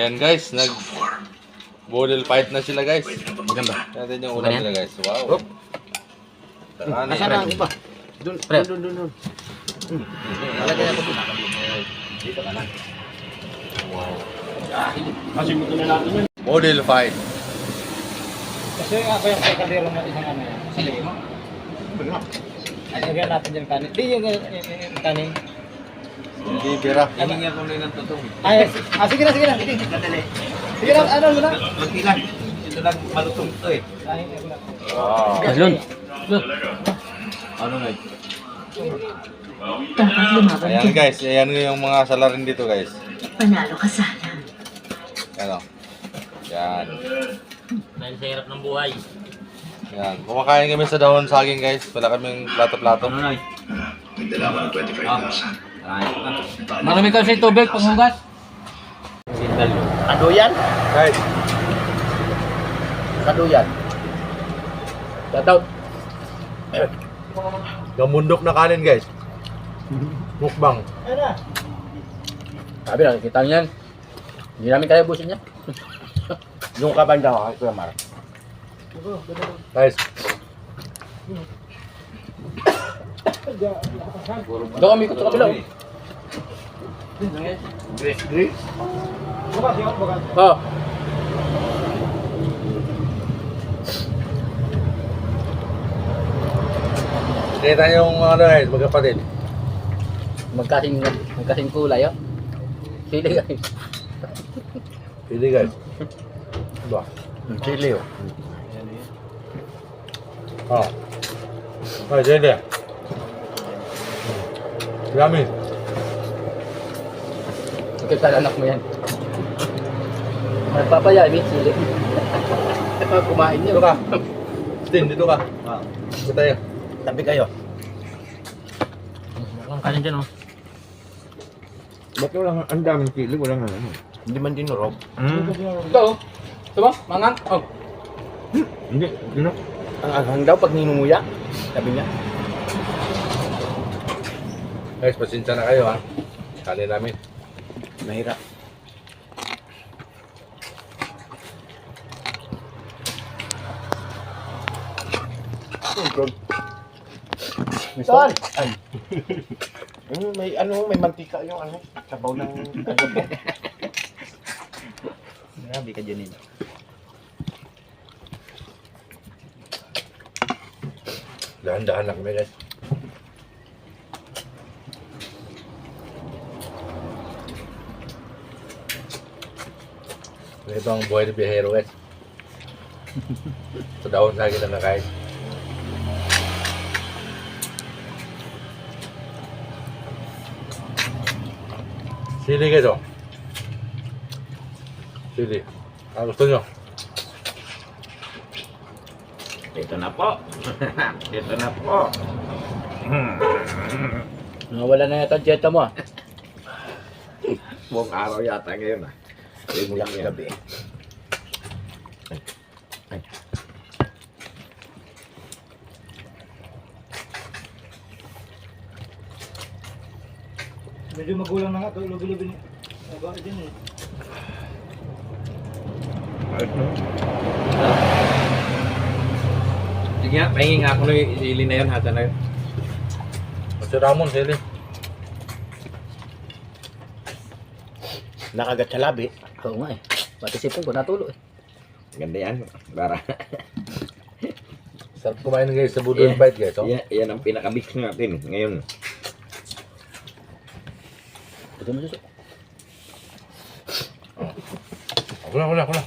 Ayan guys, nag Model fight na sila guys. Maganda. Natin yung ulam nila guys. Wow. Oh. Saraan Nasaan ang iba? Doon, Pre. doon, doon, doon. Lagyan natin dito. Dito ka na. Kasi mo na natin yun. Model fight. Kasi ako yung kay kadero mo isang ano yan. Sa limo. Ay, lagyan natin dyan kanin. Di yung yung- yung kanin. Hindi bira. Hihingi ako na ng tutong. Ay, ah, sige na, sige na. Sige, Kadali. sige na, ano mo na. Magkilan. Ito lang malutong to eh. Na. Wow. Ayun. Ano na? Dapat lumaban Ayan guys, ayan yung mga salarin dito guys. Panalo ka sana. Ano? Yan. Dahil sa hirap ng buhay. Yan. Kumakain kami sa dahon saging guys. Wala kaming plato-plato. Ano na? Ah. Ay. Marami kasi tubig panghugas. Adoyan? Guys, Adoyan. Shoutout. gamundok na kanin guys. Mukbang. Na? Sabi lang, kita niyan. Hindi namin kaya busin niya. Yung kabanda ko, Kuya Mar. Guys, Doon kami ikot sa kabila. Oh. Grace, Grace. Bukas, yung bukas. Oh. kita yung ano guys, magkapatid. Magkasing, magkasing kulay oh. Sili guys. Pili guys. Ba? Chile oh. Oh. Ay, jadi. Yummy. Sa anak mo yan. Nagpapaya, eh, sili. Kumain niyo. Dito ka. Stin, dito ka. Ah. Dito tayo. Tabi kayo. Ang kanin dyan oh. Ba't wala ang daming chili? Wala nga ano. Hindi man dinurog. Ito oh. Ito ba? Mangang. Oh. Hindi. Hindi na. Ang aghang daw pag ninunguya. Sabi niya. Guys, pasensya na kayo ha. Kali namin. Mahirap. Saan? Ay. Yung may ano, may mantika yung ano, sabaw ng kagabi. Grabe ka dyan Dahan-dahan lang kami guys. Ito ang buhay ni Bihero guys. Sa dahon sa akin lang nakain. Sili guys oh. Sili. Ah, gusto nyo? Ito na po. Ito na po. Nawala na yata ang jeta mo ah. Buong araw yata ngayon ah. Yung lang gabi. Medyo magulang na nga to. Lubi-lubi ni. Aba, din eh. Sige nga, pahingi nga ako na yung ili na yun, hata na yun. Si Ramon, sili. Nakagat sa labi. Oo nga eh. Pati sipon ko natulo eh. Ganda yan. Para. Sarap kumain guys sa Budol Bite guys. Oh. yan, yan ang pinaka-mix natin ngayon. Ito mo na, ako na, ako na.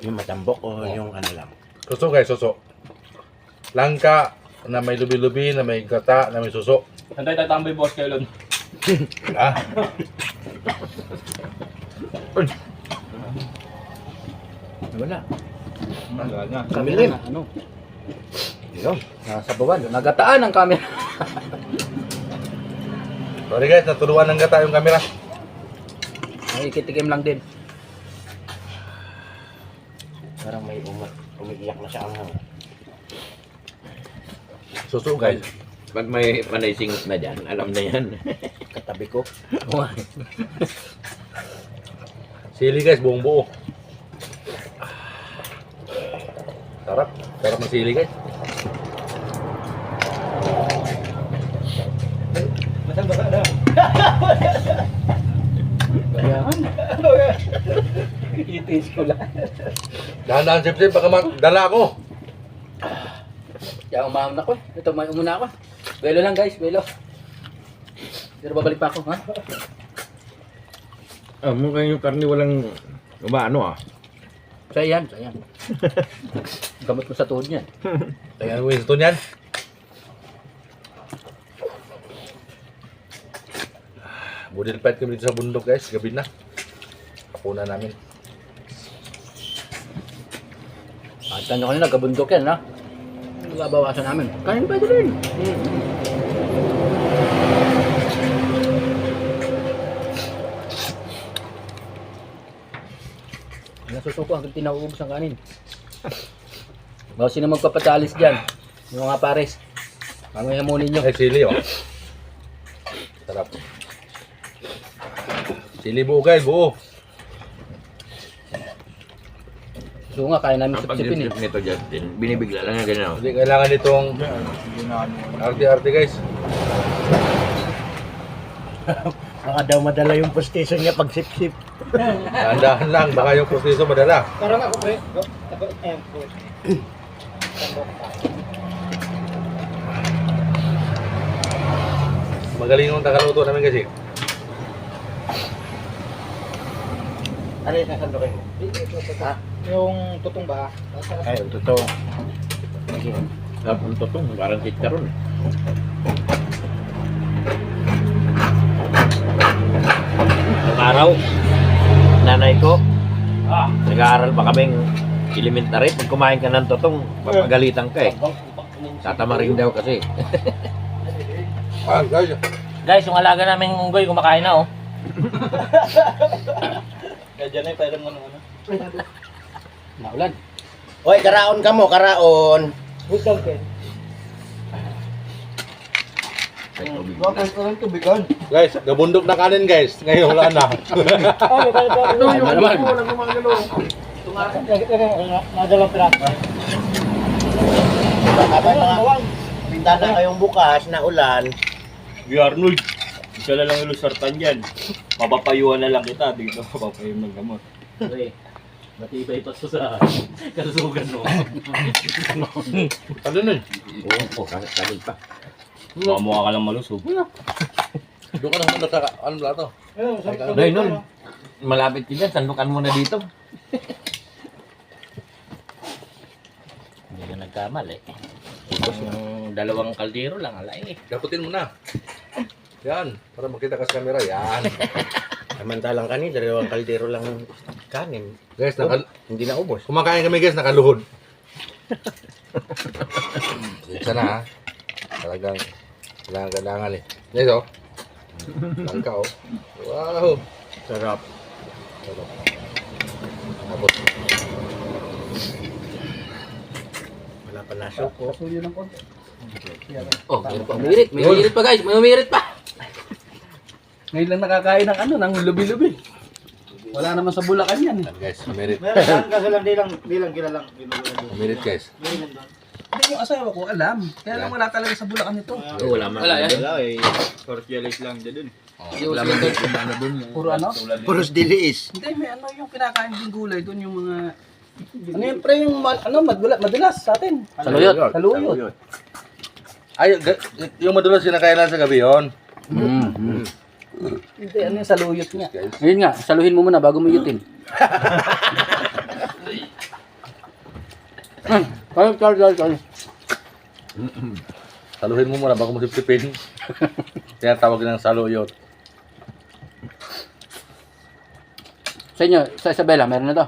Yung matambok o yung ano lang. Suso guys, suso. Langka na may lubi-lubi, na may gata, na may suso. Hantay tayo tambay boss kayo lon. Ah, Wala. Wala na. Kamilim. Ano? Yun. Nasa bawan. Nagataan ang camera. sorry guys, natuluan ng gata yung camera. Ay, ikitikim lang din. Parang may umat. Umiiyak na siya ang Suso guys. Pag may panay singot na dyan, alam na yan. Katabi ko. Sili guys, buong buo. Sarap. Sarap ng sili guys. Masal ba na? Itis ko lang. Dahan-dahan sip-sip, baka madala ako. Kaya umahon ako eh. Ito, may umuna ako. Belo lang guys, belo. Pero babalik pa ako, ha? Ah, mukhang yung karni walang umaano ah. Sa yan, sa yan. Gamot ko sa tuhod niyan. Tingnan mo yung ito niyan. Budil fight kami dito sa bundok guys, gabi na. Kapuna namin. Kahit nyo kanina, kabundok yan, ha? Babawasan namin. Kanin pwede rin. Nasusuko hanggang tinauubos ang kanin. Bawa sino magpapatalis dyan? Yung mga pares. Mamaya hamunin nyo. Ay, sili oh. Sarap. Sili buo guys, buo. Gusto nga, kaya namin Ang sipsipin eh. nito Justin, binibigla lang yan ganyan. oh. Hindi kailangan itong arte-arte guys. Baka daw madala yung postation niya pag sip-sip. Dahan-dahan lang, baka yung proseso madala. Parang ako, pre. Ayan, po. Magaling yung tagaluto namin kasi. Ano yung sasandukin mo? Ha? Yung tutong ba? Ay, yung totoo. Sarap ang totong, parang chicharon. Araw, nanay ko, nag-aaral pa kaming elementary. Pag kumain ka ng totong, papagalitan ka eh. Tatamaring daw kasi. Ah, guys. Guys, yung alaga namin unggoy, kumakain na oh. Kaya dyan ay parang ano ano. Naulan. Hoy, karaon ka mo, karaon. Good dog, Ken. Guys, gabundok na kanin guys. Ngayon wala na. Oh, Ano naman? Nadalang piraso. Baka may mga bintana kayong bukas na ulan. Kuya Arnold, isa na lang ilusartan yan. Mapapayuhan na lang kita dito, mapapayuhan ng gamot. Uy, matibay pa to sa kalusugan mo. Ano nun? Oo, oh, sabi pa. Baka mukha ka lang malusog. Doon ka na muna sa ano ba to? Noy, nun, malapit ka dyan, sandukan mo na dito. Hindi ka nagkamali. Tapos yung dalawang kaldero lang, alay eh. Daputin mo na. Yan, para makita ka sa camera. Yan. Samantalang kanin, dalawang kaldero lang kanin. Guys, naka, Hindi na ubos. kumakain kami guys, nakaluhod. Isa na ha. Talagang kailangan kailangan eh. Oh. Langka oh. Wow. Sarap. Sarap. Tapos, Wala pa nasuko. Oh, meron pa umirit. May umirit pa guys, may umirit pa. Ngayon lang nakakain ng ano, ng lubi-lubi. Wala naman sa Bulacan yan. yan guys, umirit. Meron lang kasi lang, di lang, di lang kilalang. Umirit guys. Hindi yung asawa ko, alam. Kaya lang wala talaga sa Bulacan ito. Oh, wala man. Wala yan. Wala eh, socialist lang dyan dun. Yung Wala man dito, ano dun. Puro ano? Puros diliis. Hindi, may ano yung kinakain din gulay doon yung mga... Ano yung pre yung ma- ano, madula, madulas sa atin? Saluyot. Saluyot. Ay, yung madulas sinakailan sa gabi yon. Mm. Hindi, ano yung saluyot niya. Ngayon nga, saluhin mo muna bago mo yutin. Kaya, kaya, kaya, kaya. Saluhin mo muna bago mo sipsipin. Kaya tawag ng saluyot. Sa inyo, sa Isabela, meron na to.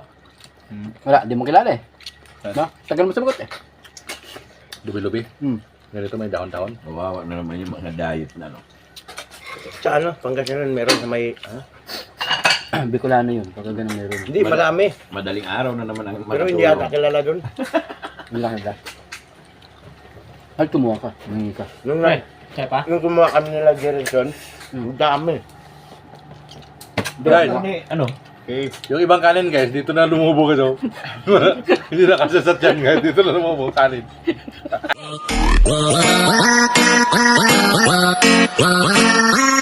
Wala, di mo kilala eh. No? Tagal mo sumagot eh. Lubi-lubi. Hmm. Ganito may dahon-dahon. Kawawa na naman yung mga diet na, no? Sa ano, Pangasinan meron sa may... Ha? Bicolano yun, pagka ganun meron. Hindi, marami. Madaling araw na naman ang Pero hindi ata kilala doon. Ang laki ba? Ay, kumuha ka. Nangingi ka. Nung, na, Ay, kaya pa? nung gumawa kami nila Gerson, hmm. ang dami. Dahil, Ano? Okay. yung ibang kanin guys, dito na lumubo kayo. Hindi na kasasat yan guys, dito na lumubo kanin. Wow,